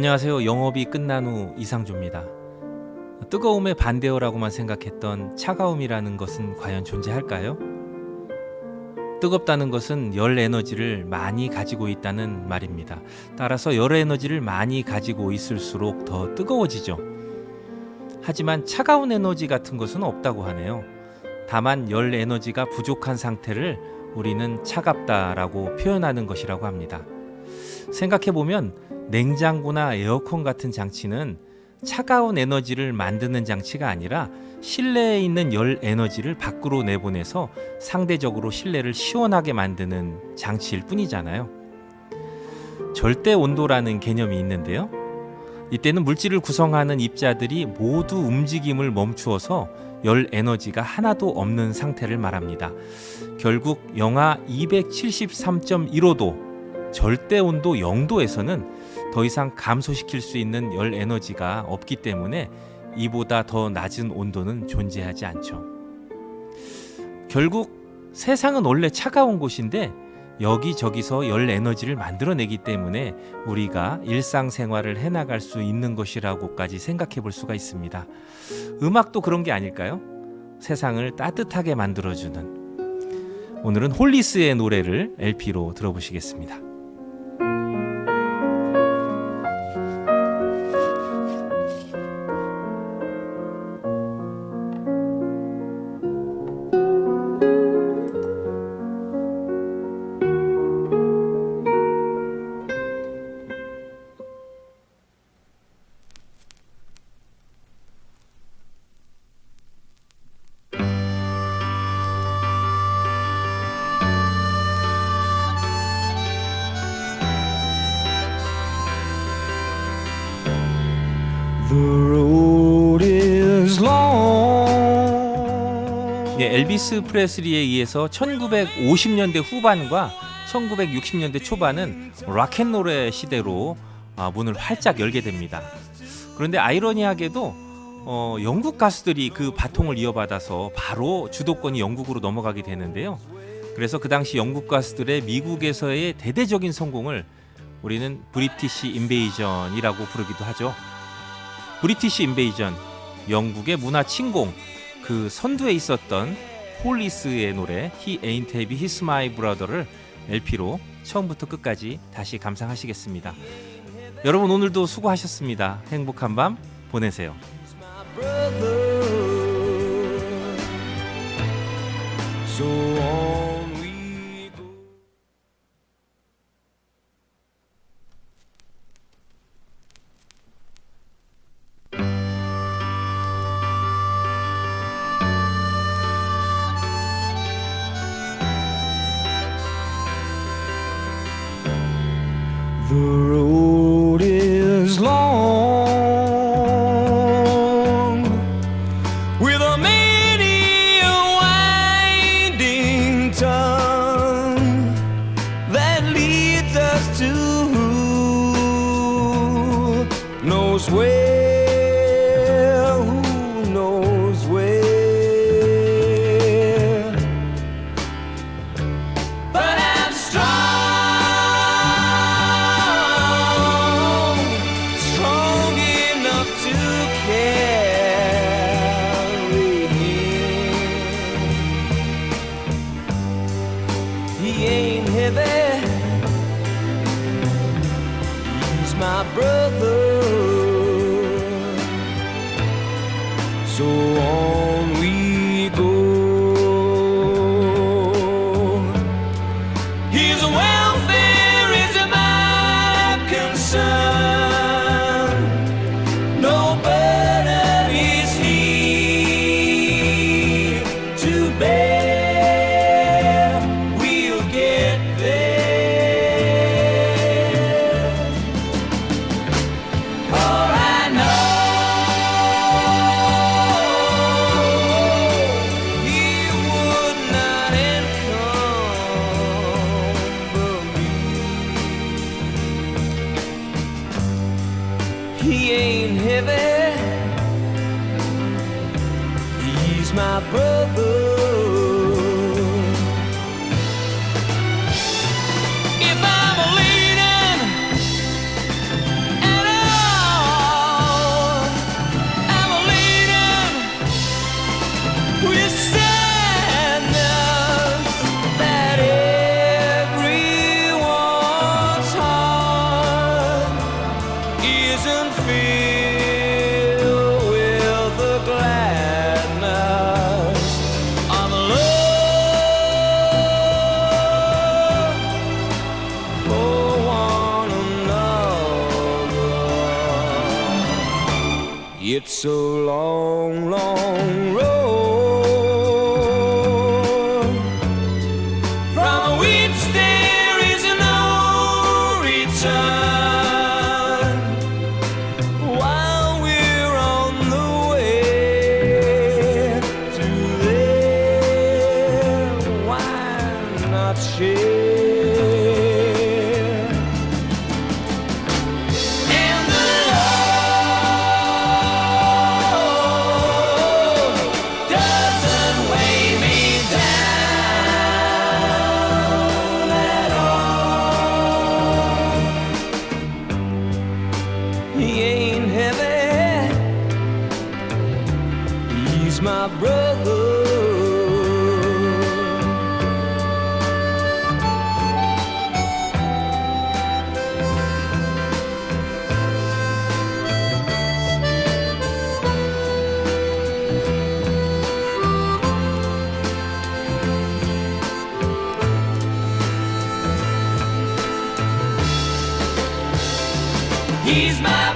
안녕하세요. 영업이 끝난 후 이상조입니다. 뜨거움의 반대어라고만 생각했던 차가움이라는 것은 과연 존재할까요? 뜨겁다는 것은 열 에너지를 많이 가지고 있다는 말입니다. 따라서 열 에너지를 많이 가지고 있을수록 더 뜨거워지죠. 하지만 차가운 에너지 같은 것은 없다고 하네요. 다만 열 에너지가 부족한 상태를 우리는 차갑다라고 표현하는 것이라고 합니다. 생각해 보면 냉장고나 에어컨 같은 장치는 차가운 에너지를 만드는 장치가 아니라 실내에 있는 열 에너지를 밖으로 내보내서 상대적으로 실내를 시원하게 만드는 장치일 뿐이잖아요. 절대 온도라는 개념이 있는데요. 이때는 물질을 구성하는 입자들이 모두 움직임을 멈추어서 열 에너지가 하나도 없는 상태를 말합니다. 결국 영하 273.15도 절대 온도 0도에서는 더 이상 감소시킬 수 있는 열 에너지가 없기 때문에 이보다 더 낮은 온도는 존재하지 않죠. 결국 세상은 원래 차가운 곳인데 여기저기서 열 에너지를 만들어내기 때문에 우리가 일상생활을 해나갈 수 있는 것이라고까지 생각해 볼 수가 있습니다. 음악도 그런 게 아닐까요? 세상을 따뜻하게 만들어주는 오늘은 홀리스의 노래를 LP로 들어보시겠습니다. 엘비스 프레슬리에 의해서 1950년대 후반과 1960년대 초반은 락앤롤의 시대로 아, 문을 활짝 열게 됩니다. 그런데 아이러니하게도 어, 영국 가수들이 그 바통을 이어받아서 바로 주도권이 영국으로 넘어가게 되는데요. 그래서 그 당시 영국 가수들의 미국에서의 대대적인 성공을 우리는 브리티시 인베이전이라고 부르기도 하죠. 브리티시 인베이전, 영국의 문화 침공, 그 선두에 있었던 폴리스의 노래 He Ain't Heavy He's My Brother를 LP로 처음부터 끝까지 다시 감상하시겠습니다. 여러분 오늘도 수고하셨습니다. 행복한 밤 보내세요. So The road is long with a many a winding tongue that leads us to who knows where, my brother. So He ain't heavy. He's my brother. It's a long, long road from which there is no return. He's my